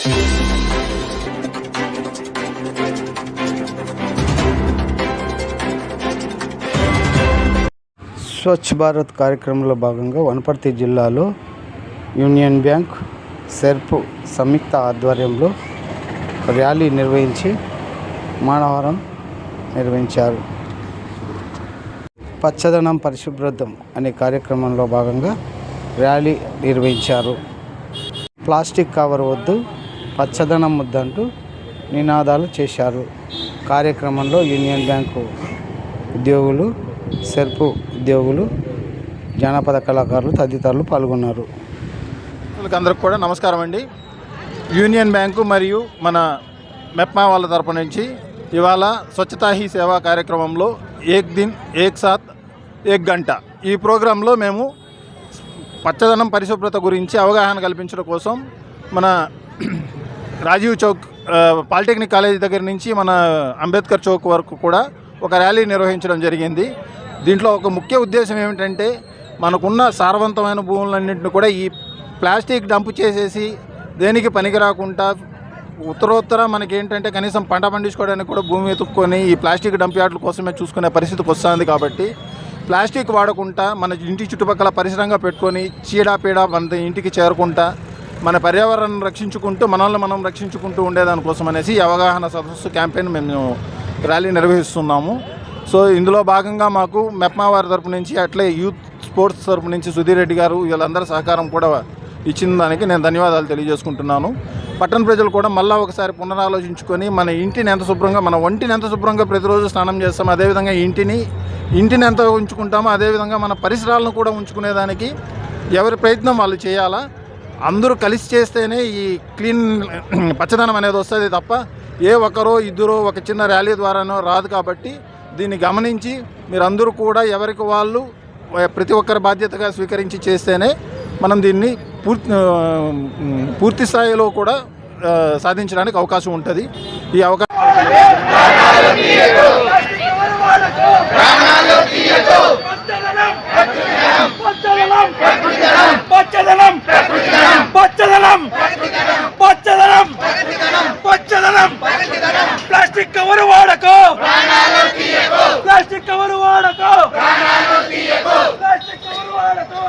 స్వచ్ఛ భారత్ కార్యక్రమంలో భాగంగా వనపర్తి జిల్లాలో యూనియన్ బ్యాంక్ సెర్ప్ సంయుక్త ఆధ్వర్యంలో ర్యాలీ నిర్వహించి మానవరం నిర్వహించారు. పచ్చదనం పరిశుభ్రతం అనే కార్యక్రమంలో భాగంగా ర్యాలీ నిర్వహించారు. ప్లాస్టిక్ కవర్ వద్దు. పచ్చదనం ముద్దంటూ నినాదాలు చేశారు. కార్యక్రమంలో యూనియన్ బ్యాంకు ఉద్యోగులు సెర్పు ఉద్యోగులు జానపద కళాకారులు తదితరులు పాల్గొన్నారు. అందరికి కూడా నమస్కారం అండి. యూనియన్ బ్యాంకు మరియు మన మెప్మా వాళ్ళ తరపు నుంచి ఇవాళ స్వచ్ఛతా హీ సేవా కార్యక్రమంలో ఏక్ దిన్ ఏక్ సాత్ ఏక్ గంట. ఈ ప్రోగ్రాంలో మేము పచ్చదనం పరిశుభ్రత గురించి అవగాహన కల్పించడం కోసం మన రాజీవ్ చౌక్ పాలిటెక్నిక్ కాలేజ్ దగ్గర నుంచి మన అంబేద్కర్ చౌక్ వరకు కూడా ఒక ర్యాలీ నిర్వహించడం జరిగింది. దీంట్లో ఒక ముఖ్య ఉద్దేశం ఏమిటంటే మనకున్న సారవంతమైన భూములన్నింటిని కూడా ఈ ప్లాస్టిక్ డంప్ చేసేసి దేనికి పనికి రాకుండా ఉత్తరోత్తర మనకి ఏంటంటే కనీసం పంట పండించుకోవడానికి కూడా భూమి ఎత్తుక్కొని ఈ ప్లాస్టిక్ డంప్ యార్డుల కోసమే చూసుకునే పరిస్థితికి వస్తుంది కాబట్టి ప్లాస్టిక్ వాడకుండా మన ఇంటి చుట్టుపక్కల పరిసరంగా పెట్టుకొని చీడపీడ మన ఇంటికి చేరకుండా మన పర్యావరణం రక్షించుకుంటూ మనల్ని మనం రక్షించుకుంటూ ఉండేదానికోసం అనేసి అవగాహన సదస్సు క్యాంపెయిన్ మేము ర్యాలీ నిర్వహిస్తున్నాము. సో ఇందులో భాగంగా మాకు మెప్మా వారి తరపు నుంచి అట్లే యూత్ స్పోర్ట్స్ తరపు నుంచి సుధీర్ రెడ్డి గారు వీళ్ళందరి సహకారం కూడా ఇచ్చిన దానికి నేను ధన్యవాదాలు తెలియజేసుకుంటున్నాను. పట్టణ ప్రజలు కూడా మళ్ళీ ఒకసారి పునరాలోచించుకొని మన ఇంటిని ఎంత శుభ్రంగా మన ఒంటిని ఎంత శుభ్రంగా ప్రతిరోజు స్నానం చేస్తాం అదేవిధంగా ఇంటిని ఇంటిని ఎంత ఉంచుకుంటామో అదేవిధంగా మన పరిసరాలను కూడా ఉంచుకునేదానికి ఎవరి ప్రయత్నం వాళ్ళు చేయాలా? అందరూ కలిసి చేస్తేనే ఈ క్లీన్ పచ్చదనం అనేది వస్తుంది తప్ప ఏ ఒక్కరో ఇద్దరో ఒక చిన్న ర్యాలీ ద్వారానో రాదు కాబట్టి దీన్ని గమనించి మీరందరూ కూడా ఎవరికి వాళ్ళు ప్రతి ఒక్కరి బాధ్యతగా స్వీకరించి చేస్తేనే మనం దీన్ని పూర్తి పూర్తి స్థాయిలో కూడా సాధించడానికి అవకాశం ఉంటుంది. ఈ అవకాశం పచ్చదనం పచ్చదనం పచ్చదనం పచ్చదనం ప్లాస్టిక్ కవర్ వాడకో. ప్లాస్టిక్ కవర్ వాడకో. Plastic cover వాడకో.